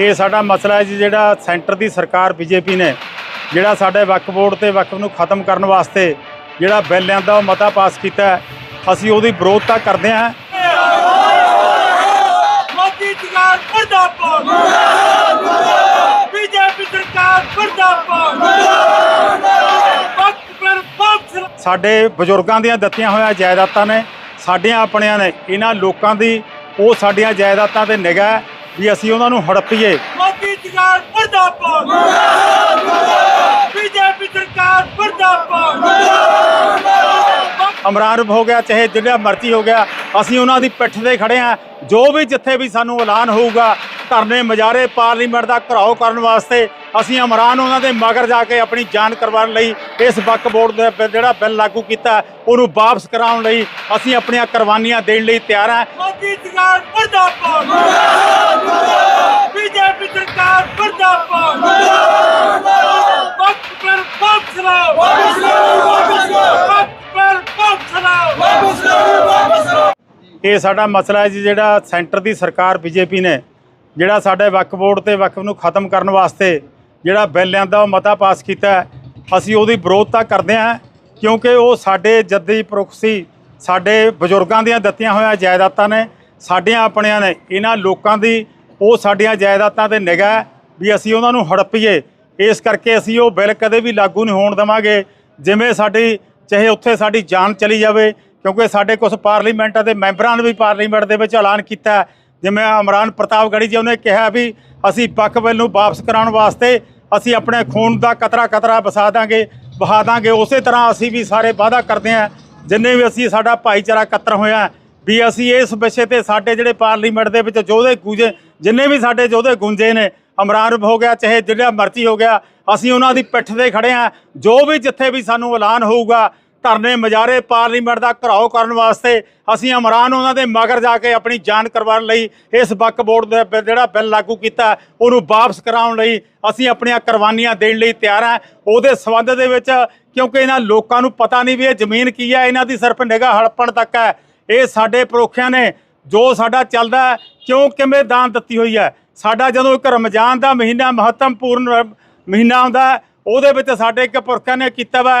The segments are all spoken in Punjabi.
ਇਹ ਸਾਡਾ ਮਸਲਾ ਹੈ ਜੀ ਜਿਹੜਾ ਸੈਂਟਰ ਦੀ ਸਰਕਾਰ ਬੀਜੇਪੀ ਨੇ ਜਿਹੜਾ ਸਾਡੇ ਵਕਫ ਬੋਰਡ ਤੇ ਵਕਫ ਨੂੰ ਖਤਮ ਕਰਨ ਵਾਸਤੇ ਜਿਹੜਾ ਬਿੱਲ ਲਿਆਂਦਾ ਉਹ ਮਤਾ ਪਾਸ ਕੀਤਾ ਅਸੀਂ ਉਹਦੀ ਵਿਰੋਧਤਾ ਕਰਦੇ ਹਾਂ। ਮੋਦੀ ਸਰਕਾਰ ਮੁਰਦਾਬਾਦ। ਬੀਜੇਪੀ ਸਰਕਾਰ ਮੁਰਦਾਬਾਦ। ਸਾਡੇ ਬਜ਼ੁਰਗਾਂ ਦੀਆਂ ਦਿੱਤੀਆਂ ਹੋਈਆਂ ਜਾਇਦਾਦਾਂ ਨੇ ਸਾਡੀਆਂ ਆਪਣੀਆਂ ਨੇ। ਇਹਨਾਂ ਲੋਕਾਂ ਦੀ ਉਹ ਸਾਡੀਆਂ ਜਾਇਦਾਦਾਂ ਤੇ ਨਿਗਾਹ ਵੀ ਅਸੀਂ ਉਹਨਾਂ ਨੂੰ ਹੜੱਪੀਏ। ਮੋਦੀ ਸਰਕਾਰ ਮੁਰਦਾਬਾਦ। ਬੀਜੇਪੀ ਸਰਕਾਰ ਮੁਰਦਾਬਾਦ। ਅਮਰਾਨ ਹੋ ਗਿਆ ਚਾਹੇ ਜਿਹੜਾ ਮਰਜ਼ੀ ਹੋ ਗਿਆ ਅਸੀਂ ਉਹਨਾਂ ਦੀ ਪਿੱਠ ਤੇ ਖੜੇ ਆ ਜੋ ਵੀ ਜਿੱਥੇ ਵੀ ਸਾਨੂੰ ਐਲਾਨ ਹੋਊਗਾ ਧਰਨੇ ਮਜਾਰੇ ਪਾਰਲੀਮੈਂਟ ਦਾ ਘਰਾਓ ਕਰਨ ਵਾਸਤੇ ਅਸੀਂ ਅਮਰਾਨ ਉਹਨਾਂ ਦੇ ਮਗਰ ਜਾ ਕੇ ਆਪਣੀ ਜਾਨ ਕਰਵਾਉਣ ਲਈ ਇਸ ਵਕਫ ਬੋਰਡ ਦੇ ਜਿਹੜਾ ਬਿੱਲ ਲਾਗੂ ਕੀਤਾ ਉਹਨੂੰ ਵਾਪਸ ਕਰਾਉਣ ਲਈ ਅਸੀਂ ਆਪਣੀਆਂ ਕੁਰਬਾਨੀਆਂ ਦੇਣ ਲਈ ਤਿਆਰ ਹਾਂ। ਮੋਦੀ ਸਰਕਾਰ ਮੁਰਦਾਬਾਦ। ਬੀਜੇਪੀ ਸਰਕਾਰ ਮੁਰਦਾਬਾਦ। ਵਕਤ ਪਰ ਵਾਪਸ ਲਾਓ ਵਾਪਸ ਲਾਓ ਵਾਪਸ ਲਾਓ ਵਕਤ ਪਰ ਵਾਪਸ ਲਾਓ ਵਾਪਸ ਲਾਓ ਵਾਪਸ ਲਾਓ ਇਹ ਸਾਡਾ ਮਸਲਾ ਹੈ ਜੀ ਜਿਹੜਾ ਸੈਂਟਰ ਦੀ ਸਰਕਾਰ ਬੀਜੇਪੀ ਨੇ ਜਿਹੜਾ ਸਾਡੇ ਵਕਫ ਬੋਰਡ ਤੇ ਵਕਫ ਨੂੰ ਖਤਮ ਕਰਨ ਵਾਸਤੇ ਜਿਹੜਾ ਬਿੱਲ ਲਿਆਂਦਾ, ਉਹ ਮਤਾ ਪਾਸ ਕੀਤਾ ਅਸੀਂ ਉਹਦੀ ਵਿਰੋਧਤਾ ਕਰਦੇ ਹਾਂ, ਕਿਉਂਕਿ ਉਹ ਸਾਡੇ ਜੱਦੀ ਪੁਰਖ ਸੀ। ਸਾਡੇ ਬਜ਼ੁਰਗਾਂ ਦੀਆਂ ਦਿੱਤੀਆਂ ਹੋਈਆਂ ਜਾਇਦਾਦਾਂ ਨੇ, ਸਾਡੀਆਂ ਆਪਣਿਆਂ ਨੇ। ਇਹਨਾਂ ਲੋਕਾਂ ਦੀ ਉਹ ਸਾਡੀਆਂ ਜਾਇਦਾਦਾਂ ਤੇ ਨਿਗਾਹ ਵੀ ਅਸੀਂ ਉਹਨਾਂ ਨੂੰ ਹੜਪੀਏ। ਇਸ ਕਰਕੇ ਅਸੀਂ ਉਹ ਬਿੱਲ ਕਦੇ ਵੀ ਲਾਗੂ ਨਹੀਂ ਹੋਣ ਦੇਵਾਂਗੇ। ਜਿਵੇਂ ਸਾਡੀ, ਚਾਹੇ ਉੱਥੇ ਸਾਡੀ ਜਾਨ ਚਲੀ ਜਾਵੇ, ਕਿਉਂਕਿ ਸਾਡੇ ਕੁਝ ਪਾਰਲੀਮੈਂਟਾਂ ਦੇ ਮੈਂਬਰਾਂ ਨੇ ਵੀ ਪਾਰਲੀਮੈਂਟ ਦੇ ਵਿੱਚ ਐਲਾਨ ਕੀਤਾ ਜਿਵੇਂ ਜਿਵੇਂ ਪ੍ਰਤਾਪ ਪ੍ਰਤਾਪਗੜੀ ਜੀ ਉਹਨੇ ਕਿਹਾ ਵੀ ਅਸੀਂ ਪੱਖ ਬਿੱਲ ਨੂੰ ਵਾਪਸ ਕਰਾਉਣ ਵਾਸਤੇ ਅਸੀਂ ਆਪਣੇ ਖੂਨ ਦਾ ਕਤਰਾ ਕਤਰਾ ਵਸਾ ਦਾਂਗੇ, ਵਹਾ ਦਾਂਗੇ, ਉਸੇ ਤਰ੍ਹਾਂ ਅਸੀਂ ਵੀ ਸਾਰੇ ਵਾਅਦਾ ਕਰਦੇ ਹਾਂ, ਜਿੰਨੇ ਵੀ ਅਸੀਂ ਸਾਡਾ ਭਾਈਚਾਰਾ ਇਕੱਤਰ ਹੋਇਆ ਵੀ ਅਸੀਂ ਇਸ ਵਿਸ਼ੇ ਤੇ ਸਾਡੇ ਜਿਹੜੇ ਪਾਰਲੀਮੈਂਟ ਦੇ ਵਿੱਚ ਯੋਧੇ ਗੂੰਜੇ, ਜਿੰਨੇ ਵੀ ਸਾਡੇ ਯੋਧੇ ਗੁੰਜੇ ਨੇ ਅਮਰਾਨ ਹੋ ਗਿਆ, ਚਾਹੇ ਜਿਹੜਾ ਮਰਜ਼ੀ ਹੋ ਗਿਆ, ਅਸੀਂ ਉਹਨਾਂ ਦੀ ਪਿੱਠ ਤੇ ਖੜੇ ਹਾਂ, ਜੋ ਵੀ ਜਿੱਥੇ ਵੀ ਸਾਨੂੰ ਐਲਾਨ ਹੋਊਗਾ ਧਰਨੇ ਮਜਾਰੇ ਪਾਰਲੀਮੈਂਟ ਦਾ ਘਰਾਓ ਕਰਨ ਵਾਸਤੇ ਅਸੀਂ ਅਮਰਾਨ ਉਹਨਾਂ ਦੇ ਮਗਰ ਜਾ ਕੇ ਆਪਣੀ ਜਾਨ ਕਰਵਾਉਣ ਲਈ ਇਸ ਵਕਫ ਬੋਰਡ ਦੇ ਬਿ- ਜਿਹੜਾ ਬਿੱਲ ਲਾਗੂ ਕੀਤਾ ਉਹਨੂੰ ਵਾਪਸ ਕਰਾਉਣ ਲਈ ਅਸੀਂ ਆਪਣੀਆਂ ਕੁਰਬਾਨੀਆਂ ਦੇਣ ਲਈ ਤਿਆਰ ਹਾਂ। ਉਹਦੇ ਸਬੰਧ ਦੇ ਵਿੱਚ ਕਿਉਂਕਿ ਇਹਨਾਂ ਲੋਕਾਂ ਨੂੰ ਪਤਾ ਨਹੀਂ ਵੀ ਇਹ ਜ਼ਮੀਨ ਕੀ ਹੈ, ਇਹਨਾਂ ਦੀ ਸਿਰਫ ਨਿਗਾਹ ਹੜਪਣ ਤੱਕ ਹੈ। ਇਹ ਸਾਡੇ ਪਰੋਖਿਆਂ ਨੇ ਜੋ ਸਾਡਾ ਚੱਲਦਾ ਕਿਉਂ ਕਿਵੇਂ ਦਾਨ ਦਿੱਤੀ ਹੋਈ ਹੈ? ਸਾਡਾ ਜਦੋਂ ਇੱਕ ਰਮਜ਼ਾਨ ਦਾ ਮਹੀਨਾ ਮਹੱਤਵਪੂਰਨ ਮਹੀਨਾ ਆਉਂਦਾ ਉਹਦੇ ਵਿੱਚ ਸਾਡੇ ਇੱਕ ਪੁਰਖਿਆਂ ਨੇ ਕੀਤਾ ਵਾ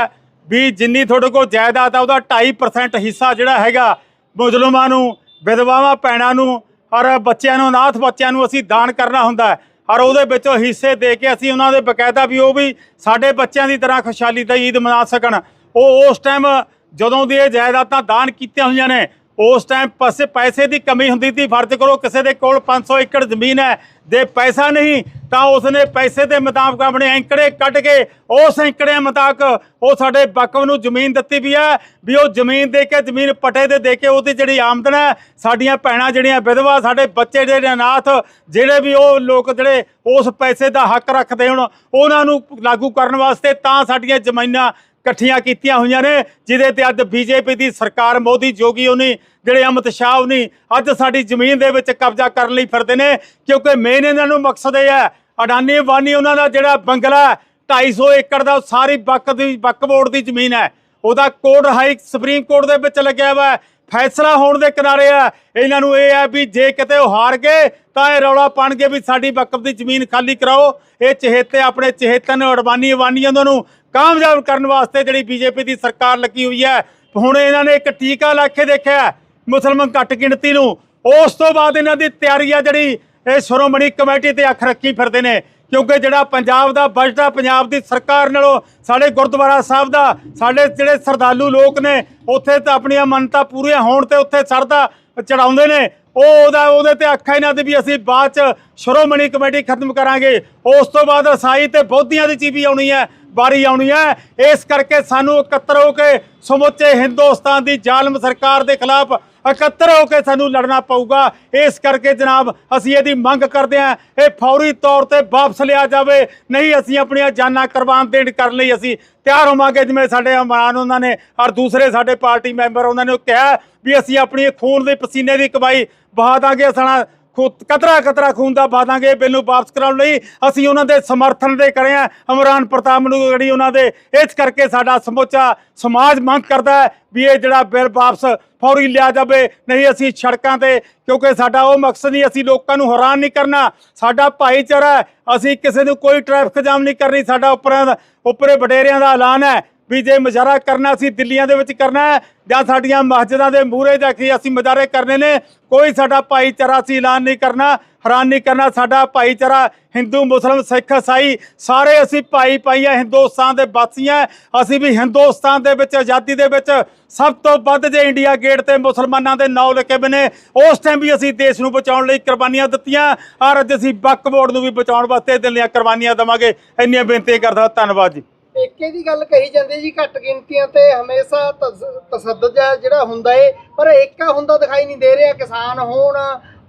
ਵੀ ਜਿੰਨੀ ਤੁਹਾਡੇ ਕੋਲ ਜਾਇਦਾਦ ਆ, ਉਹਦਾ 2.5% ਹਿੱਸਾ ਜਿਹੜਾ ਹੈਗਾ ਮੁਜ਼ਲਮਾਂ ਨੂੰ, ਵਿਧਵਾਵਾਂ ਭੈਣਾਂ ਨੂੰ, ਔਰ ਬੱਚਿਆਂ ਨੂੰ, ਅਨਾਥ ਬੱਚਿਆਂ ਨੂੰ ਅਸੀਂ ਦਾਨ ਕਰਨਾ ਹੁੰਦਾ ਹੈ। ਔਰ ਉਹਦੇ ਵਿੱਚੋਂ ਹਿੱਸੇ ਦੇ ਕੇ ਅਸੀਂ ਉਹਨਾਂ ਦੇ ਬਕਾਇਦਾ ਵੀ ਉਹ ਵੀ ਸਾਡੇ ਬੱਚਿਆਂ ਦੀ ਤਰ੍ਹਾਂ ਖੁਸ਼ਹਾਲੀ ਦਾ ਈਦ ਮਨਾ ਸਕਣ। ਉਹ ਉਸ ਟਾਈਮ ਜਦੋਂ ਦੀ ਇਹ ਜਾਇਦਾਦਾਂ ਦਾਨ ਕੀਤੀਆਂ ਹੋਈਆਂ ਨੇ ਉਸ ਟਾਈਮ ਪਾਸੇ ਪੈਸੇ ਦੀ ਕਮੀ ਹੁੰਦੀ ਸੀ। ਫਰਜ਼ ਕਰੋ ਕਿਸੇ ਦੇ ਕੋਲ 500 ਏਕੜ ਜ਼ਮੀਨ ਹੈ, ਜੇ ਪੈਸਾ ਨਹੀਂ, ਤਾਂ ਉਸਨੇ ਪੈਸੇ ਦੇ ਮੁਤਾਬਕ ਆਪਣੇ ਅੰਕੜੇ ਕੱਢ ਕੇ ਉਸ ਅੰਕੜਿਆਂ ਮੁਤਾਬਕ ਉਹ ਸਾਡੇ ਬਕਵ ਨੂੰ ਜ਼ਮੀਨ ਦਿੱਤੀ ਵੀ ਹੈ, ਵੀ ਉਹ ਜ਼ਮੀਨ ਦੇ ਕੇ, ਜ਼ਮੀਨ ਪਟੇ ਦੇ ਦੇ ਕੇ ਉਹਦੀ ਜਿਹੜੀ ਆਮਦਨ ਹੈ, ਸਾਡੀਆਂ ਭੈਣਾਂ ਜਿਹੜੀਆਂ ਵਿਧਵਾ, ਸਾਡੇ ਬੱਚੇ ਜਿਹੜੇ ਅਨਾਥ, ਜਿਹੜੇ ਵੀ ਉਹ ਲੋਕ ਜਿਹੜੇ ਉਸ ਪੈਸੇ ਦਾ ਹੱਕ ਰੱਖਦੇ ਹੁਣ, ਉਹਨਾਂ ਨੂੰ ਲਾਗੂ ਕਰਨ ਵਾਸਤੇ ਤਾਂ ਸਾਡੀਆਂ ਜ਼ਮੀਨਾਂ ਇਕੱਠੀਆਂ ਕੀਤੀਆਂ ਹੋਈਆਂ ਨੇ ਜਿਹਦੇ ਤੇ ਅੱਜ ਬੀਜੇਪੀ ਦੀ ਸਰਕਾਰ ਮੋਦੀ ਜੋਗੀ ਉਹਨੀ ਜਿਹੜੇ ਅਮਿਤ ਸ਼ਾਹ ਉਹਨੀ ਅੱਜ ਸਾਡੀ ਜ਼ਮੀਨ ਦੇ ਵਿੱਚ ਕਬਜ਼ਾ ਕਰਨ ਲਈ ਫਿਰਦੇ ਨੇ ਕਿਉਂਕਿ ਮੇਨ ਇਹਨਾਂ ਨੂੰ ਮਕਸਦ ਇਹ ਹੈ ਅਡਾਨੀ ਵਾਨੀ ਉਹਨਾਂ ਦਾ ਜਿਹੜਾ ਬੰਗਲਾ ਹੈ, 250 ਏਕੜ ਦਾ ਉਹ ਸਾਰੀ ਬੱਕ ਦੀ ਬੱਕ ਬੋਰਡ ਦੀ ਜ਼ਮੀਨ ਹੈ। ਉਹਦਾ ਕੋਰਟ, ਹਾਈ ਸੁਪਰੀਮ ਕੋਰਟ ਦੇ ਵਿੱਚ ਲੱਗਿਆ ਹੋਇਆ ਫੈਸਲਾ ਹੋਣ ਦੇ ਕਿਨਾਰੇ ਆ, ਇਹਨਾਂ ਨੂੰ ਇਹ ਹੈ ਵੀ ਜੇ ਕਿਤੇ ਉਹ ਹਾਰ ਗਏ, ਤਾਂ ਇਹ ਰੌਲਾ ਪਾਣਗੇ ਵੀ ਸਾਡੀ ਵਕਫ ਦੀ ਜ਼ਮੀਨ ਖਾਲੀ ਕਰਾਓ। ਇਹ ਚਹੇਤੇ, ਆਪਣੇ ਚਹੇਤਨ, ਅਡਵਾਨੀ ਅਵਾਨੀ ਉਹਨਾਂ ਨੂੰ ਕਾਮਯਾਬ ਕਰਨ ਵਾਸਤੇ ਜਿਹੜੀ ਬੀਜੇਪੀ ਦੀ ਸਰਕਾਰ ਲੱਗੀ ਹੋਈ ਹੈ। ਹੁਣ ਇਹਨਾਂ ਨੇ ਇੱਕ ਟੀਕਾ ਲਾ ਕੇ ਦੇਖਿਆ ਮੁਸਲਮਾਨ ਘੱਟ ਗਿਣਤੀ ਨੂੰ। ਉਸ ਤੋਂ ਬਾਅਦ ਇਹਨਾਂ ਦੀ ਤਿਆਰੀ ਆ ਜਿਹੜੀ, ਇਹ ਸ਼੍ਰੋਮਣੀ ਕਮੇਟੀ ਤੇ ਅੱਖ ਰੱਖੀ ਫਿਰਦੇ ਨੇ। ਕਿਉਂਕਿ ਜਿਹੜਾ ਪੰਜਾਬ ਦਾ ਬਜਟ ਆ ਪੰਜਾਬ ਦੀ ਸਰਕਾਰ ਨਾਲੋਂ ਸਾਡੇ ਗੁਰਦੁਆਰਾ ਸਾਹਿਬ ਦਾ, ਸਾਡੇ ਜਿਹੜੇ ਸਰਦਾਲੂ ਲੋਕ ਨੇ, ਉੱਥੇ ਤਾਂ ਆਪਣੀਆਂ ਮੰਨਤਾਂ ਪੂਰੀਆਂ ਹੋਣ ਤੇ ਉੱਥੇ ਸਰਦਾ ਚੜਾਉਂਦੇ ਨੇ। ਉਹ ਉਹਦਾ, ਉਹਦੇ ਤੇ ਅੱਖਾਂ ਇਹਨਾਂ ਦੀ ਵੀ ਅਸੀਂ ਬਾਅਦ ਚ ਸ਼੍ਰੋਮਣੀ ਕਮੇਟੀ ਖਤਮ ਕਰਾਂਗੇ। ਉਸ ਤੋਂ ਬਾਅਦ ਸਾਈ ਤੇ ਬੋਧੀਆਂ ਦੀ ਚੀਬੀ ਆਉਣੀ ਹੈ, ਵਾਰੀ ਆਉਣੀ ਹੈ। ਇਸ ਕਰਕੇ ਸਾਨੂੰ ਇਕੱਤਰ ਹੋ ਕੇ ਸਮੁੱਚੇ ਹਿੰਦੁਸਤਾਨ ਦੀ ਜ਼ਾਲਮ ਸਰਕਾਰ ਦੇ ਖਿਲਾਫ ਇਕੱਤਰ ਹੋ ਕੇ ਸਾਨੂੰ ਲੜਨਾ ਪਊਗਾ। ਇਸ ਕਰਕੇ ਜਨਾਬ, ਅਸੀਂ ਇਹਦੀ ਮੰਗ ਕਰਦੇ ਹਾਂ, ਇਹ ਫੌਰੀ ਤੌਰ ਤੇ ਵਾਪਸ ਲਿਆ ਜਾਵੇ। ਨਹੀਂ, ਅਸੀਂ ਆਪਣੀਆਂ ਜਾਨਾਂ ਕੁਰਬਾਨ ਦੇਣ ਕਰਨ ਲਈ ਅਸੀਂ ਤਿਆਰ ਹੋਵਾਂਗੇ, ਜਿਵੇਂ ਸਾਡੇ ਅਮਰਾਨ ਉਹਨਾਂ ਨੇ ਔਰ ਦੂਸਰੇ ਸਾਡੇ ਪਾਰਟੀ ਮੈਂਬਰ ਉਹਨਾਂ ਨੇ ਕਿਹਾ ਵੀ ਅਸੀਂ ਆਪਣੀ ਖੂਨ ਦੇ ਪਸੀਨੇ ਦੀ ਕਮਾਈ ਬਹਾ ਦਾਂਗੇ, ਸਾਡਾ ਕਤਰਾ ਕਤਰਾ ਖੂਨ ਦਾ ਪਾ ਦਾਂਗੇ, ਬਿੱਲ ਨੂੰ ਵਾਪਸ ਕਰਾਉਣ ਲਈ। ਅਸੀਂ ਉਹਨਾਂ ਦੇ ਸਮਰਥਨ ਦੇ ਕਰੇ ਆ ਇਮਰਾਨ ਪ੍ਰਤਾਪ ਨੂੰ ਜਿਹੜੀ ਉਹਨਾਂ ਦੇ, ਇਸ ਕਰਕੇ ਸਾਡਾ ਸਮੁੱਚਾ ਸਮਾਜ ਮੰਗ ਕਰਦਾ ਹੈ ਵੀ ਇਹ ਜਿਹੜਾ ਬਿੱਲ ਵਾਪਸ ਫੌਰੀ ਲਿਆ ਜਾਵੇ। ਨਹੀਂ, ਅਸੀਂ ਸੜਕਾਂ ਤੇ, ਕਿਉਂਕਿ ਸਾਡਾ ਉਹ ਮਕਸਦ ਨਹੀਂ, ਅਸੀਂ ਲੋਕਾਂ ਨੂੰ ਹੈਰਾਨ ਨਹੀਂ ਕਰਨਾ। ਸਾਡਾ ਭਾਈਚਾਰਾ ਅਸੀਂ ਕਿਸੇ ਨੂੰ ਕੋਈ ਟ੍ਰੈਫਿਕ ਜਾਮ ਨਹੀਂ ਕਰਨੀ। ਸਾਡਾ ਉੱਪਰਾਂ ਦਾ ਉੱਪਰੇ ਵਡੇਰਿਆਂ ਦਾ ਐਲਾਨ ਹੈ। ਵੀ ਜੇ ਮੁਜ਼ਾਹਰਾ ਕਰਨਾ ਸੀ, ਦਿੱਲੀਆਂ ਦੇ ਵਿੱਚ ਕਰਨਾ ਹੈ, ਜਾਂ ਸਾਡੀਆਂ ਮਸਜਿਦਾਂ ਦੇ ਮੂਹਰੇ ਜਾ ਕੇ ਅਸੀਂ ਮੁਜ਼ਾਹਰੇ ਕਰਨੇ ਨੇ, ਕੋਈ ਸਾਡਾ ਭਾਈਚਾਰਾ ਅਸੀਂ ਐਲਾਨ ਨਹੀਂ ਕਰਨਾ, ਹੈਰਾਨ ਨਹੀਂ ਕਰਨਾ, ਸਾਡਾ ਭਾਈਚਾਰਾ ਹਿੰਦੂ, ਮੁਸਲਮ, ਸਿੱਖ ਇਸਾਈ ਸਾਰੇ ਅਸੀਂ ਭਾਈ ਭਾਈਆਂ, ਹਿੰਦੁਸਤਾਨ ਦੇ ਵਾਸੀਆਂ ਅਸੀਂ ਵੀ ਹਿੰਦੁਸਤਾਨ ਦੇ ਵਿੱਚ, ਆਜ਼ਾਦੀ ਦੇ ਵਿੱਚ ਸਭ ਤੋਂ ਵੱਧ ਜੇ ਇੰਡੀਆ ਗੇਟ ਤੇ ਮੁਸਲਮਾਨਾਂ ਦੇ ਨਾਂ ਲਿਖੇ ਬਨੇ ਉਸ ਟਾਈਮ ਵੀ ਅਸੀਂ ਦੇਸ਼ ਨੂੰ ਬਚਾਉਣ ਲਈ ਕੁਰਬਾਨੀਆਂ ਦਿੱਤੀਆਂ, ਔਰ ਅੱਜ ਅਸੀਂ ਬੱਕ ਬੋਰਡ ਨੂੰ ਵੀ ਬਚਾਉਣ ਵਾਸਤੇ ਦਿਲ ਦੀਆਂ ਕੁਰਬਾਨੀਆਂ ਦੇਵਾਂਗੇ। ਇੰਨੀਆਂ ਬੇਨਤੀ ਕਰਦਾ, ਧੰਨਵਾਦ ਜੀ। ਏਕੇ ਦੀ ਗੱਲ ਕਹੀ ਜਾਂਦੀ ਜੀ, ਘੱਟ ਗਿਣਤੀਆਂ ਤੇ ਹਮੇਸ਼ਾ ਤਸ- ਤਸੱਦਦ ਹੈ ਜਿਹੜਾ ਹੁੰਦਾ ਏ, ਪਰ ਏਕਾ ਹੁੰਦਾ ਦਿਖਾਈ ਨਹੀਂ ਦੇ ਰਿਹਾ, ਕਿਸਾਨ ਹੋਣ,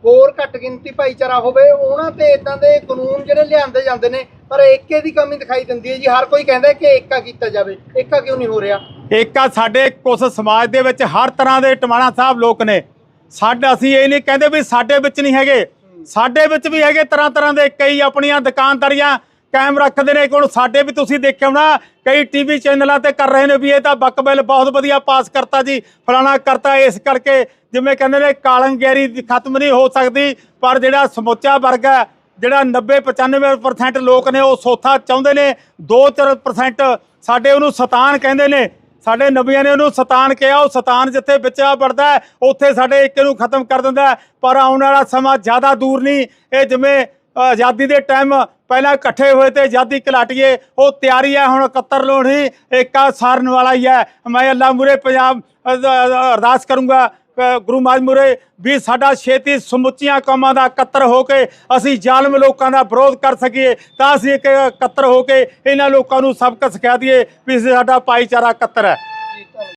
ਹੋਰ ਘੱਟ ਗਿਣਤੀ ਭਾਈਚਾਰਾ ਹੋਵੇ, ਉਹਨਾਂ ਤੇ ਇਦਾਂ ਦੇ ਕਾਨੂੰਨ ਜਿਹੜੇ ਲਿਆਂਦੇ ਜਾਂਦੇ ਨੇ, ਪਰ ਏਕੇ ਦੀ ਕਮੀ ਦਿਖਾਈ ਦਿੰਦੀ ਹੈ ਜੀ। ਹਰ ਕੋਈ ਕਹਿੰਦਾ ਕਿ ਏਕਾ ਕੀਤਾ ਜਾਵੇ, ਏਕਾ ਕਿਉਂ ਨਹੀਂ ਹੋ ਰਿਹਾ? ਏਕਾ ਸਾਡੇ ਕੁਝ ਸਮਾਜ ਦੇ ਵਿੱਚ ਹਰ ਤਰ੍ਹਾਂ ਦੇ ਟਮਾਣਾ ਸਾਹਿਬ ਲੋਕ ਨੇ। ਸਾਡਾ, ਅਸੀਂ ਇਹ ਨਹੀਂ ਕਹਿੰਦੇ ਵੀ ਸਾਡੇ ਵਿੱਚ ਨਹੀਂ ਹੈਗੇ। ਸਾਡੇ ਵਿੱਚ ਵੀ ਹੈਗੇ ਤਰ੍ਹਾਂ ਤਰ੍ਹਾਂ ਦੇ ਕਈ ਆਪਣੀਆਂ ਦੁਕਾਨਦਾਰੀਆਂ ਕਾਇਮ ਰੱਖਦੇ ਨੇ ਕੋਲ ਸਾਡੇ ਵੀ ਤੁਸੀਂ ਦੇਖਿਆ ਹੋਣਾ, ਕਈ ਟੀਵੀ ਚੈਨਲਾਂ ਤੇ ਕਰ ਰਹੇ ਨੇ ਵੀ ਇਹ ਤਾਂ ਬੱਕ ਬਿੱਲ ਬਹੁਤ ਵਧੀਆ ਪਾਸ ਕਰਤਾ ਜੀ, ਫਲਾਣਾ ਕਰਤਾ ਇਸ ਕਰਕੇ, ਜਿਵੇਂ ਕਹਿੰਦੇ ਨੇ ਕਾਲੰਗੈਰੀ ਖਤਮ ਨਹੀਂ ਹੋ ਸਕਦੀ, ਪਰ ਜਿਹੜਾ ਸਮੁੱਚਾ ਵਰਗ ਹੈ, ਜਿਹੜਾ 90 95% ਲੋਕ ਨੇ, ਉਹ ਸੋਥਾ ਚਾਹੁੰਦੇ ਨੇ 2-4% ਸਾਡੇ ਉਹਨੂੰ ਸਤਾਨ ਕਹਿੰਦੇ ਨੇ, ਸਾਡੇ ਨਬੀਆਂ ਨੇ ਉਹਨੂੰ ਸਤਾਨ ਕਿਹਾ, ਉਹ ਸਤਾਨ ਜਿੱਥੇ ਵਿੱਚਾ ਵੜਦਾ ਉੱਥੇ ਸਾਡੇ ਇੱਕ ਨੂੰ ਖਤਮ ਕਰ ਦਿੰਦਾ ਪਰ ਆਉਣ ਵਾਲਾ ਸਮਾਂ ਜ਼ਿਆਦਾ ਦੂਰ ਨਹੀਂ, ਇਹ ਜਿਵੇਂ ਆਜ਼ਾਦੀ ਦੇ ਟਾਈਮ ਪਹਿਲਾਂ ਇਕੱਠੇ ਹੋਏ ਤੇ ਆਜ਼ਾਦੀ ਘਲਾਟੀਏ, ਉਹ ਤਿਆਰੀ ਹੈ ਹੁਣ 71 ਲੋਹੜੀ ਏਕਾ ਸਾਰਨ ਵਾਲਾ ਹੀ ਹੈ। ਮੈਂ ਅੱਲਾ ਮੂਰੇ ਪੰਜਾਬ ਅਰਦਾਸ ਕਰੂੰਗਾ ਗੁਰੂ ਮਹਾਰਾਜ ਮੂਰੇ ਵੀ ਸਾਡਾ ਛੇਤੀ ਸਮੁੱਚੀਆਂ ਕੌਮਾਂ ਦਾ ਇਕੱਤਰ ਹੋ ਕੇ ਅਸੀਂ ਜ਼ਾਲਮ ਲੋਕਾਂ ਦਾ ਵਿਰੋਧ ਕਰ ਸਕੀਏ, ਤਾਂ ਅਸੀਂ ਇੱਕ ਇਕੱਤਰ ਹੋ ਕੇ ਇਹਨਾਂ ਲੋਕਾਂ ਨੂੰ ਸਬਕ ਸਿਖਾ ਦਈਏ ਵੀ ਸਾਡਾ ਭਾਈਚਾਰਾ ਇਕੱਤਰ ਹੈ।